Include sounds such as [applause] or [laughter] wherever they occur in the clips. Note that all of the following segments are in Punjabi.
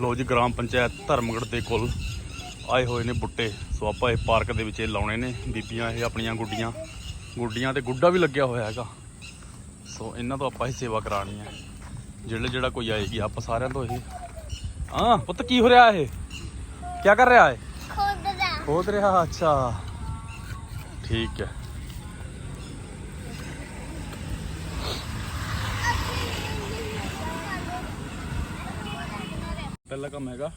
ਲੋ ਜੀ ਗ੍ਰਾਮ ਪੰਚਾਇਤ ਧਰਮਗੜ ਦੇ ਕੋਲ ਆਏ ਹੋਏ ਨੇ ਬੁੱਟੇ। ਸੋ ਆਪਾਂ ਇਹ ਪਾਰਕ ਦੇ ਵਿੱਚ ਇਹ ਲਾਉਣੇ ਨੇ ਬੀਬੀਆਂ ਇਹ ਆਪਣੀਆਂ ਗੁੱਡੀਆਂ। ਗੁੱਡੀਆਂ ਤੇ ਗੁੱਡਾ ਵੀ ਲੱਗਿਆ ਹੋਇਆ ਹੈਗਾ। ਸੋ ਇਹਨਾਂ ਤੋਂ ਆਪਾਂ ਹੀ ਸੇਵਾ ਕਰਾਣੀ ਹੈ। ਜਿਹੜੇ ਜਿਹੜਾ ਕੋਈ ਆਏਗੀ ਆਪਾਂ ਸਾਰਿਆਂ ਤੋਂ ਇਹ। ਹਾਂ ਪੁੱਤ ਕੀ ਹੋ ਰਿਹਾ ਇਹ? ਕੀ ਕਰ ਰਿਹਾ ਹੈ ਖੋਦ ਰਿਹਾ ਅੱਛਾ। ਠੀਕ ਹੈ। ਪਹਿਲਾ ਕੰਮ ਹੈਗਾ।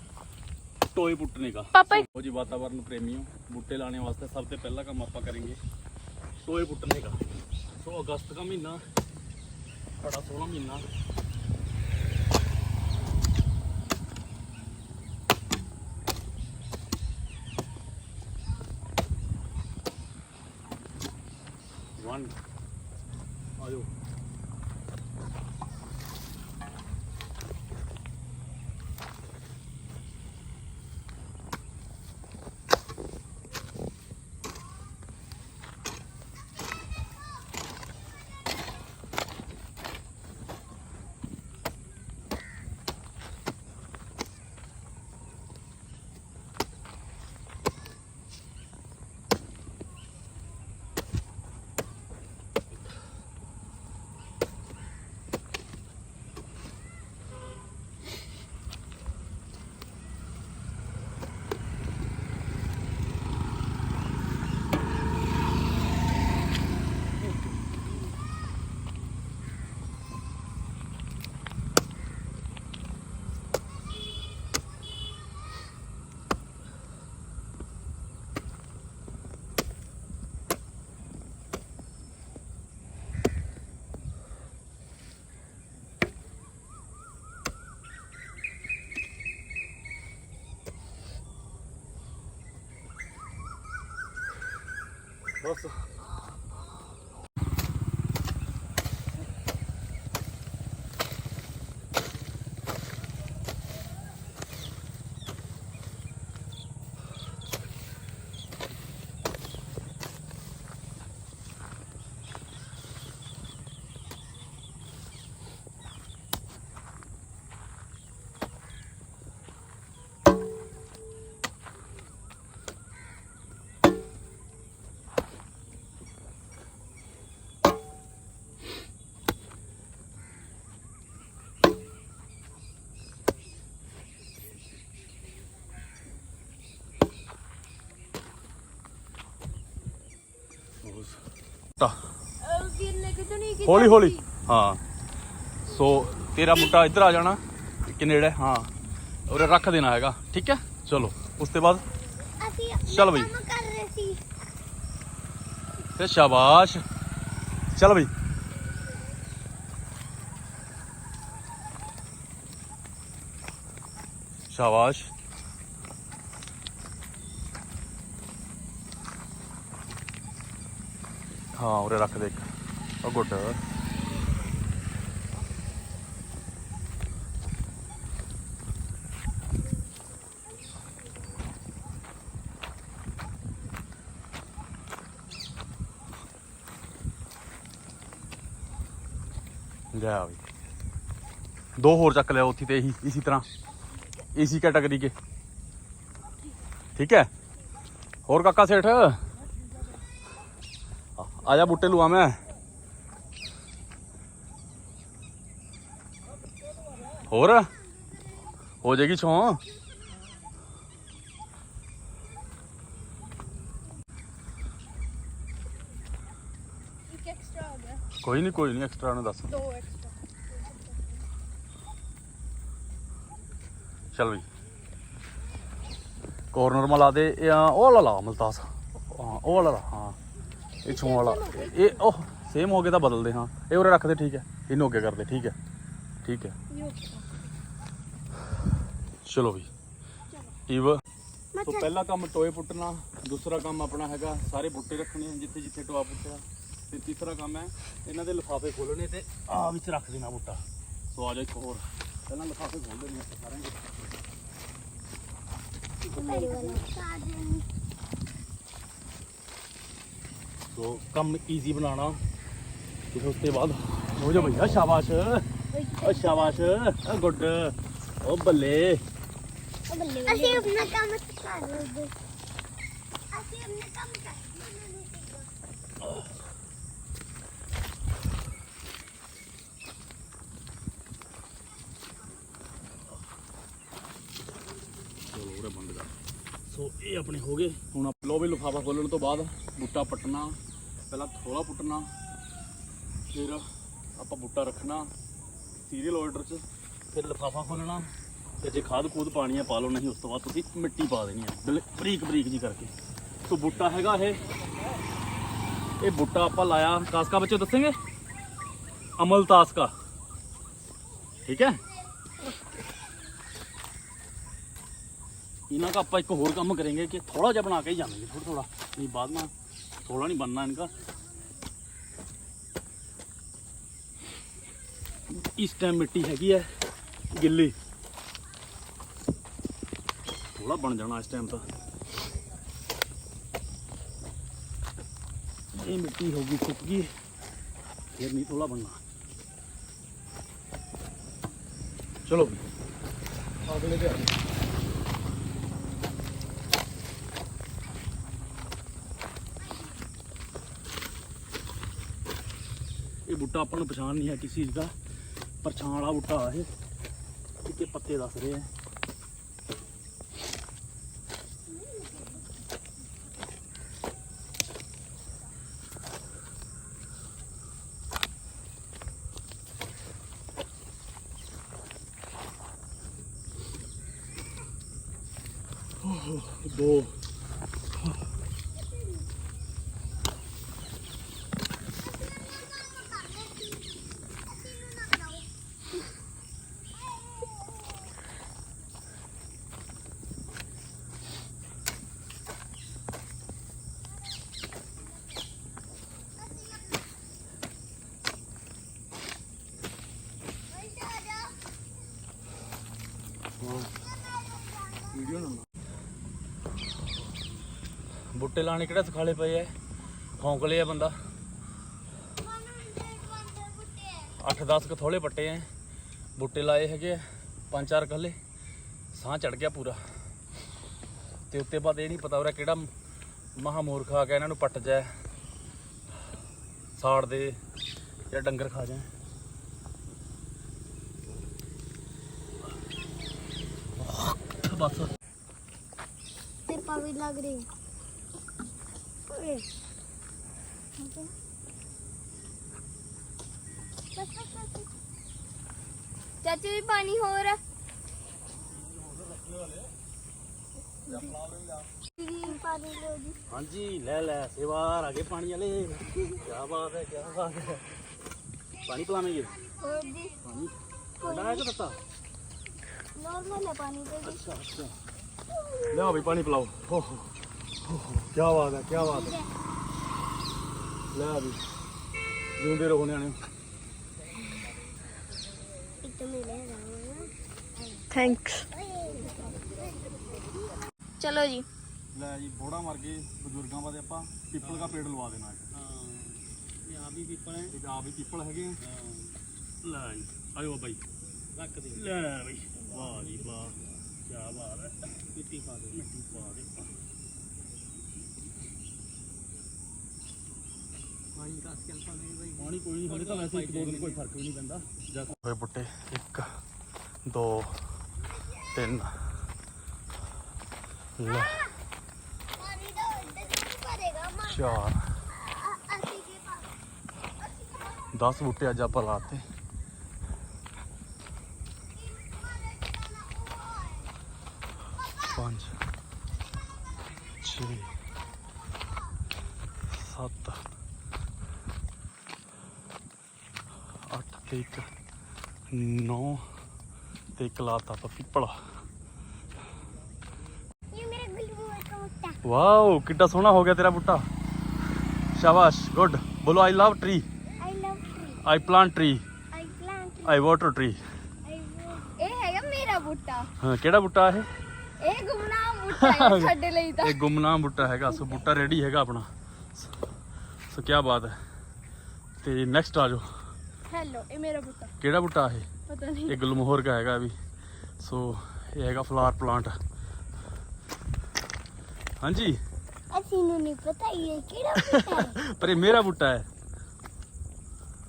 ਟੋਏ ਪੁੱਟਣੇ ਦਾ ਪਾਪਾ ਉਹ ਜੀ ਵਾਤਾਵਰਨ ਪ੍ਰੇਮੀਓ ਬੂਟੇ ਲਾਣੇ ਵਾਸਤੇ ਸਭ ਤੋਂ ਪਹਿਲਾ ਕੰਮ ਆਪਾਂ ਕਰਾਂਗੇ। ਟੋਏ ਪੁੱਟਣੇ ਦਾ ਸੋ ਅਗਸਤ ਦਾ ਮਹੀਨਾ ਬੜਾ ਸੋਹਣਾ ਮਹੀਨਾ। ਵਨ ਆਜੋ ਬਸ ਤਾਂ ਗਿਰਨੇ ਕਿਤੋਂ ਨਹੀਂ ਕੀਤਾ ਹੌਲੀ ਹੌਲੀ ਹਾਂ ਸੋ ਤੇਰਾ ਬੁੱਟਾ ਇੱਧਰ ਆ ਜਾਣਾ ਕਿ ਨੇੜੇ ਹਾਂ ਉਰੇ ਰੱਖ ਦੇਣਾ ਹੈਗਾ ਠੀਕ ਹੈ ਚਲੋ ਉਸ ਤੋਂ ਬਾਅਦ ਅਸੀਂ ਚੱਲ ਬਈ। ਕੰਮ ਕਰ ਰਹੇ ਸੀ ਤੇ ਸ਼ਾਬਾਸ਼ ਚੱਲ ਬਈ ਸ਼ਾਬਾਸ਼ ਹਾਂ, ਉਰੇ ਰੱਖ ਦੇ ਇੱਕ। ਉਹ ਗੁੱਡ। ਜਾ ਬਈ ਦੋ ਹੋਰ ਚੱਕ ਲਿਆ ਉੱਥੇ ਤੇ ਇਹੀ, ਇਸੇ ਤਰ੍ਹਾਂ। ਇਸੀ ਕੈਟਾਗਰੀ ਕੇ। ਠੀਕ ਹੈ? ਹੋਰ ਕਾਕਾ ਸੇਠ? ਆ- ਜਾ ਬੁੱਟੇ ਲੂਆ ਮੈਂ। ਹੋਰ? ਹੋ ਜਾਏਗੀ ਛੋਂ? ਕੋਈ ਨਹੀਂ ਕੋਈ ਨਹੀਂ ਐਕਸਟਰਾ ਨੂੰ ਦੱਸ। ਦੋ ਐਕਸਟਰਾ ਚੱਲ ਬਈ। ਕੋਰਨਰ ਮਾ ਲਾ ਦੇ ਉਹ ਵਾਲਾ ਲਾ ਮਲਤਾਸ। ਹਾਂ ਉਹ ਵਾਲਾ ਲਾ, ਹਾਂ। ਇਹ ਛੋਂ ਵਾਲਾ। ਇਹ ਉਹ ਸੇਮ ਹੋ ਗਿਆ ਤਾਂ ਬਦਲਦੇ ਹਾਂ। ਇਹ ਉਰੇ ਰੱਖ ਦੇ ਠੀਕ ਹੈ। ਇਹਨੂੰ ਅੱਗੇ ਕਰਦੇ ਠੀਕ ਹੈ। ਠੀਕ ਹੈ। ਚਲੋ ਵੀ। ਇਵ ਸੋ ਪਹਿਲਾ ਕੰਮ ਟੋਏ ਪੁੱਟਣਾ ਦੂਸਰਾ ਕੰਮ ਆਪਣਾ ਹੈਗਾ ਸਾਰੇ ਬੁੱਟੇ ਰੱਖਣੇ ਜਿੱਥੇ ਜਿੱਥੇ ਟੋਆ ਪੁੱਟਿਆ। ਤੇ ਤੀਸਰਾ ਕੰਮ ਹੈ ਇਹਨਾਂ ਦੇ ਲਿਫਾਫੇ ਖੋਲਣੇ ਤੇ ਆ ਵਿੱਚ ਰੱਖ ਦੇਣਾ ਬੁੱਟਾ। ਸੋ ਆ ਜਾ ਇੱਕ ਹੋਰ। ਪਹਿਲਾਂ ਲਿਫਾਫੇ ਖੋਲ ਦੇਣੇ ਆਪਾਂ ਸਾਰਿਆਂ ਦੇ ਮੇਰੀ ਵਾਲਾ ਸਾਜਨ ਸੋ ਕੰਮ ਈਜ਼ੀ ਬਣਾਉਣਾ। ਫਿਰ ਉਸ ਤੋਂ ਬਾਅਦ ਹੋ ਜਾ ਭਈਆ ਸ਼ਾਬਾਸ਼। ਓ ਸ਼ਾਬਾਸ਼ ਓ ਗੁੱਡ ਓ ਬੱਲੇ। ਅਸੀਂ ਆਪਣਾ ਕੰਮ ਕਰ ਰਹੇ ਅਸੀਂ ਆਪਣਾ ਕੰਮ ਕਰ। ਸੋ ਇਹ ਆਪਣੇ ਹੋ ਗਏ। ਹੁਣ ਲੋ ਵੀ ਲਿਫਾਫਾ ਖੋਲਣ ਤੋਂ ਬਾਅਦ ਬੂਟਾ ਪੱਟਣਾ, ਪਹਿਲਾਂ ਥੋੜਾ ਪੁੱਟਣਾ, ਫਿਰ ਆਪਾਂ ਬੂਟਾ ਰੱਖਣਾ ਸੀਰੀਅਲ ਆਰਡਰ 'ਚ, ਫਿਰ ਲਿਫਾਫਾ ਖੋਲਣਾ ਤੇ ਜੇ ਖਾਦ ਖੂਦ ਪਾਣੀ ਆ, ਪਾ ਲਓ, ਨਹੀਂ ਉਸ ਤੋਂ ਬਾਅਦ ਤੁਸੀਂ ਮਿੱਟੀ ਪਾ ਦੇਣੀ ਹੈ ਬਿਲ- ਬਰੀਕ ਬਰੀਕ ਜੀ ਕਰਕੇ। ਸੋ ਬੂਟਾ ਹੈਗਾ ਇਹ। ਇਹ ਬੂਟਾ ਆਪਾਂ ਲਾਇਆ ਕਾਸਕਾ ਬੱਚੇ ਦੱਸੇਂਗੇ ਅਮਲ ਤਾਸਕਾ। ਠੀਕ ਹੈ? इन्हों का आप एक होर काम करेंगे कि थोड़ा जहा बना के ही जाएँगे थोड़ा थोड़ा। नहीं बाद में थोड़ा नहीं बनना इनका। इस टाइम मिट्टी हैगी है गिली थोड़ा बन जाना इस टाइम तो। ये मिट्टी होगी सुक फिर नहीं थोड़ा बनना। चलो। अगले ये बूटा अपन पछाण नहीं है किस चीज़ का परछाण वाला बूटा है इसके पत्ते दस रहे हैं दो ਬੁੱਟੇ ਲਾਣੇ ਕਿਹੜਾ ਸਿਖਾਲੇ ਪਏ ਐ? ਖੌਂਕਲੇ ਆ ਬੰਦਾ। 8-10 ਕ ਪੱਟੇ ਐ। ਬੁੱਟੇ ਲਾਏ ਹੈਗੇ ਪੰਜ ਚਾਰ ਕੱਲੇ। ਸਾਹ ਚੜ ਗਿਆ ਪੂਰਾ। ਤੇ ਉੱਤੇ ਬਾਅਦ ਇਹ ਨਹੀਂ ਪਤਾ ਉਹਰਾ ਕਿਹੜਾ ਮਹਾ ਮੂਰਖ ਆ ਗਿਆ, ਇਹਨਾਂ ਨੂੰ ਪੱਟ ਜਾ ਸਾੜ ਦੇ ਜਾਂ ਡੰਗਰ ਖਾ ਜਾ ਬਸ ਸਿਰਪਾ ਵੀ ਲੱਗ ਰਹੀ। ਓਏ ਚਾਚੂ ਵੀ ਪਾਣੀ ਹੋਰ ਜੀ ਪਾਣੀ ਲੋ ਜੀ ਹਾਂਜੀ ਲੈ ਲੈ ਸੇਵਾਰ ਆਗੇ ਪਾਣੀ ਵਾਲੇ ਕੀ ਬਾਤ ਹੈ ਕੀ ਬਾਤ ਹੈ ਪਾਣੀ ਪਿਲਾਵੇਂਗੇ ਹੋਰ ਜੀ ਪਾਣੀ ਠੰਡਾ ਹੈ ਕਿ ਤੱਤਾ ਨੋਰਮਲ ਹੈ ਪਾਣੀ ਤੇ ਜੀ ਅੱਛਾ ਅੱਛਾ ਲਿਆਓ ਵੀ ਪਾਣੀ ਪਿਲਾਓ ਹੋ ਹੋ ਕੀ ਬਾਤ ਹੈ ਕੀ ਬਾਤ ਹੈ। ਲੈ ਵੀ ਜਿਉਂਦੇ ਰਹੋ ਨਿਆਣੇ। ਥੈਂਕਸ ਚਲੋ ਜੀ। ਲੈ ਜੀ ਬੋੜਾ ਮਰ ਗਏ ਬਜ਼ੁਰਗਾਂ ਵਾਦੇ ਆਪਾਂ ਪੀਪਲ ਦਾ ਪੇੜ ਲਵਾ ਦੇਣਾ। ਹਾਂ ਇਹ ਆ ਵੀ ਪੀਪਲ ਹੈ। ਇਹ ਆ ਵੀ ਪੀਪਲ ਹੈਗੇ। ਲੈ ਜੀ ਆਇਓ ਬਾਈ। ਰੱਖ ਦੇ। ਲੈ ਬਈ ਵਾਹ ਜੀ ਵਾਹ। ਕੀ ਬਾਤ ਹੈ। ਮਿੱਟੀ ਪਾ ਦੇ। ਮਿੱਟੀ ਪਾ ਦੇ। ਪਾਣੀ ਕਾਸ ਕੇ ਪਾਣੀ ਬਾਈ। ਪਾਣੀ ਕੋਈ ਨਹੀਂ ਹਲੇ ਤਾਂ ਵੈਸੇ ਇੱਕ ਦੋ ਦਿਨ ਕੋਈ ਫ਼ਰਕ ਵੀ ਨਹੀਂ ਪੈਂਦਾ। ਹੋਏ ਬੁੱਟੇ 1 2 3 ਲੈ ਪਾਣੀ ਦਾ ਇੱਧਰ ਨਹੀਂ ਭਰੇਗਾ ਮਾਂ ਚਾਰ ਅਸੀਂ ਕੀ ਪਾ 10 ਬੂਟੇ ਅੱਜ ਆਪਾਂ ਲਾਤੇ ਪੰਜ ਛੇ ਸੱਤ ਅੱਠ ਤੇ ਇੱਕ ਨੌ ਤੇ ਇੱਕ ਲਾਤਾ ਆਪਾਂ ਪਿੱਪਲਾ। ਇਹ ਮੇਰੇ ਗੁੱਲੂ ਦਾ ਮੁੱਟਾ ਵਾਓ ਕਿੱਡਾ ਸੋਹਣਾ ਹੋ ਗਿਆ ਤੇਰਾ ਬੂਟਾ। ਸ਼ਾਬਾਸ਼ ਗੁੱਡ। ਬੋਲੋ I love tree I love tree I plant tree I plant I water tree ਇਹ ਹੈਗਾ ਮੇਰਾ ਬੂਟਾ। ਹਾਂ ਕਿਹੜਾ ਬੂਟਾ ਇਹ? ਇਹ ਗੁੰਮਨਾਮ ਬੂਟਾ ਹੈ [laughs] ਸਾਡੇ ਲਈ ਤਾਂ। ਇਹ ਗੁੰਮਨਾਮ ਬੂਟਾ ਹੈਗਾ ਸੋ ਬੂਟਾ ਰੈਡੀ ਹੈਗਾ ਆਪਣਾ। ਸੋ ਕੀ ਬਾਤ ਹੈ। ਤੇ ਨੈਕਸਟ ਆ ਜਾਓ। ਹੈਲੋ ਇਹ ਮੇਰਾ ਬੂਟਾ ਕਿਹੜਾ ਬੂਟਾ ਇਹ? ਪਤਾ ਨਹੀਂ। ਇਹ ਗੁਲਮੋਹਰ ਦਾ ਹੈਗਾ ਵੀ। ਸੋ ਇਹ ਹੈਗਾ ਫਲਾਵਰ ਪਲਾਂਟ ਹਾਂਜੀ? ਅਸੀਂ ਨੂੰ ਨਹੀਂ ਪਤਾ ਇਹ ਕਿਹੜਾ ਬੂਟਾ ਹੈ। [laughs] ਪਰ ਇਹ ਮੇਰਾ ਬੂਟਾ ਹੈ।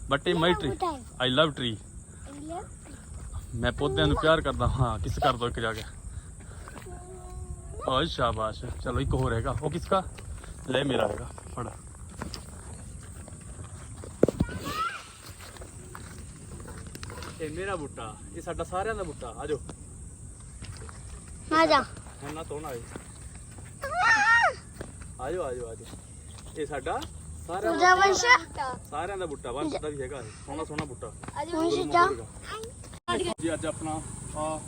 ਬਟ ਇਹ ਮਾਈ ਟਰੀ ਬੂਟਾ ਹੈ? ਆਈ ਲਵ ਟਰੀ ਲੈ। ਮੈਂ ਪੌਦਿਆਂ ਨੂੰ ਪਿਆਰ ਕਰਦਾ ਹਾਂ। ਕਿਸ ਕਰ ਦੋ ਇੱਕ ਜਾ ਕੇ? ਓਏ ਸ਼ਾਬਾਸ਼। ਚਲੋ ਇੱਕ ਹੋਰ ਹੈਗਾ। ਉਹ ਕਿਸ ਦਾ ਲੈ ਮੇਰਾ ਹੈਗਾ। ਫੜ। ਇਹ ਮੇਰਾ ਬੂਟਾ ਇਹ ਸਾਡਾ ਸਾਰਿਆਂ ਦਾ ਬੂਟਾ ਆਜੋ ਆ ਜਾ। ਹੁਣ ਨਾ ਤੋਣਾ ਆਏ ਆਜੋ ਆਜੋ ਆਜੋ ਇਹ ਸਾਡਾ ਸਾਰਿਆਂ ਦਾ ਵੰਸ਼ਾ। ਸਾਰਿਆਂ ਦਾ ਬੂਟਾ ਵਰਤ ਦਾ ਵੀ ਹੈਗਾ ਇਹ। ਸੋਹਣਾ ਸੋਹਣਾ ਬੂਟਾ। ਵੰਸ਼ਾ ਜੀ। ਅੱਜ ਆਪਣਾ ਆ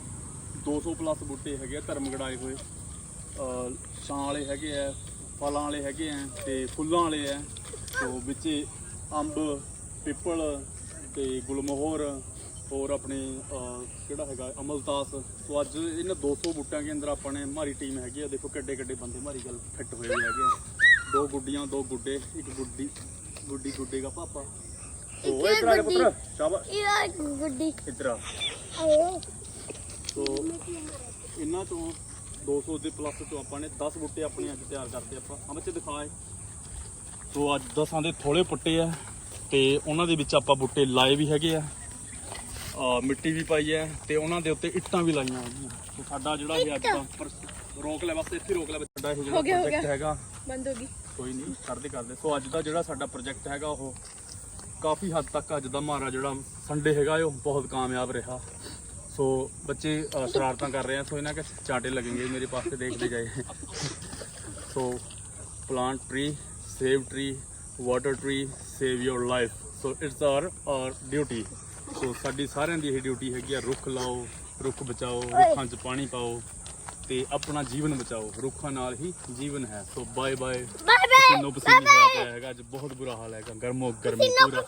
200 ਪਲੱਸ ਬੂਟੇ ਹੈਗੇ ਆ ਧਰਮਗੜਾਏ ਹੋਏ। ਅ ਛਾਂ ਵਾਲੇ ਹੈਗੇ ਆ ਫਲਾਂ ਵਾਲੇ ਹੈਗੇ ਆ ਤੇ ਫੁੱਲਾਂ ਵਾਲੇ ਆ। ਤੋਂ ਵਿੱਚ ਅੰਬ ਪਿੱਪਲ ਤੇ ਗੁਲਮੋਹਰ ਹੋਰ ਆਪਣੇ ਕਿਹੜਾ ਹੈਗਾ ਅਮਲਤਾਸ ਸੋ ਅੱਜ ਇਹਨਾਂ 200 ਬੂਟਿਆਂ ਦੇ ਅੰਦਰ ਆਪਾਂ ਨੇ ਮਾਰੀ ਟੀਮ ਹੈਗੀ ਆ। ਦੇਖੋ ਕਿੱਡੇ ਕਿੱਡੇ ਬੰਦੇ ਮਾਰੀ ਗੱਲ ਫਿੱਟ ਹੋਏ ਹੋਏ ਹੈਗੇ ਆ। ਦੋ ਗੁੱਡੀਆਂ ਦੋ ਗੁੱਡੇ ਇੱਕ ਗੁੱਡੀ ਗੁੱਡੀ ਗੁੱਡੇ ਦਾ ਪਾਪਾ। ਓਏ ਇਧਰ ਆ ਪੁੱਤਰ ਸ਼ਾਬਾਸ਼। ਇਹ ਗੁੱਡੀ। ਇੱਧਰ ਆ। ਆਏ ਸੋ ਇਹਨਾਂ ਤੋਂ 200 ਦੇ ਪਲੱਸ ਤੋਂ ਆਪਾਂ ਨੇ 10 ਬੂਟੇ ਆਪਣੇ ਅੱਜ ਤਿਆਰ ਕਰਦੇ ਆਪਾਂ। ਬੱਚੇ ਦਿਖਾਏ। ਸੋ ਅੱਜ 10ਾਂ ਦੇ ਥੋੜੇ ਪੁੱਟੇ ਆ ਤੇ ਉਹਨਾਂ ਦੇ ਵਿੱਚ ਆਪਾਂ ਬੂਟੇ ਲਾਏ ਵੀ ਹੈਗੇ ਆ। ਮਿੱਟੀ ਵੀ ਪਾਈ ਹੈ ਤੇ ਉਹਨਾਂ ਦੇ ਉੱਤੇ ਇੱਟਾਂ ਵੀ ਲਾਈਆਂ ਹੈਗੀਆਂ ਸੋ ਸਾਡਾ ਜਿਹੜਾ ਇਹ ਅੱਜ ਦਾ ਪਰ- ਰੋਕ ਲੈ ਬਸ ਇੱਥੇ ਰੋਕ ਲੈ ਸਾਡਾ ਇਹ ਜਿਹੜਾ ਪ੍ਰੋਜੈਕਟ ਹੈਗਾ। ਬੰਦ ਹੋ ਗਈ। ਕੋਈ ਨਹੀਂ ਕਰਦੇ ਕਰਦੇ। ਸੋ ਅੱਜ ਦਾ ਜਿਹੜਾ ਸਾਡਾ ਪ੍ਰੋਜੈਕਟ ਹੈਗਾ ਉਹ ਕਾਫੀ ਹੱਦ ਤੱਕ ਅੱਜ ਦਾ ਮਾਰਾ ਜਿਹੜਾ ਸੰਡੇ ਹੈਗਾ ਉਹ ਬਹੁਤ ਕਾਮਯਾਬ ਰਿਹਾ। ਸੋ ਬੱਚੇ ਅ, ਸ਼ਰਾਰਤਾਂ ਕਰ ਰਹੇ ਆ। ਸੋ ਇਹਨਾਂ ਕੇ ਚਾਂਟੇ ਲੱਗेंगे ਮੇਰੇ ਪਾਸੇ ਦੇਖਦੇ ਜਾਏ। So plant tree save tree water tree save your life so it's our our duty so ਸਾਡੀ ਸਾਰਿਆਂ ਦੀ ਇਹ ਡਿਊਟੀ ਹੈਗੀ ਆ ਰੁੱਖ ਲਾਓ ਰੁੱਖ ਬਚਾਓ ਰੁੱਖਾਂ 'ਚ ਪਾਣੀ ਪਾਓ ਤੇ ਆਪਣਾ ਜੀਵਨ ਬਚਾਓ। ਰੁੱਖਾਂ ਨਾਲ ਹੀ ਜੀਵਨ ਹੈ। So bye bye bye bye ਪਸੀਨੋ ਪਸੀਨੀ ਹੋਇਆ ਪਿਆ ਹੈਗਾ ਅੱਜ ਬਹੁਤ ਬੁਰਾ ਹਾਲ ਹੈਗਾ। ਗਰਮੋ ਗਰਮੀ ਪੂਰਾ।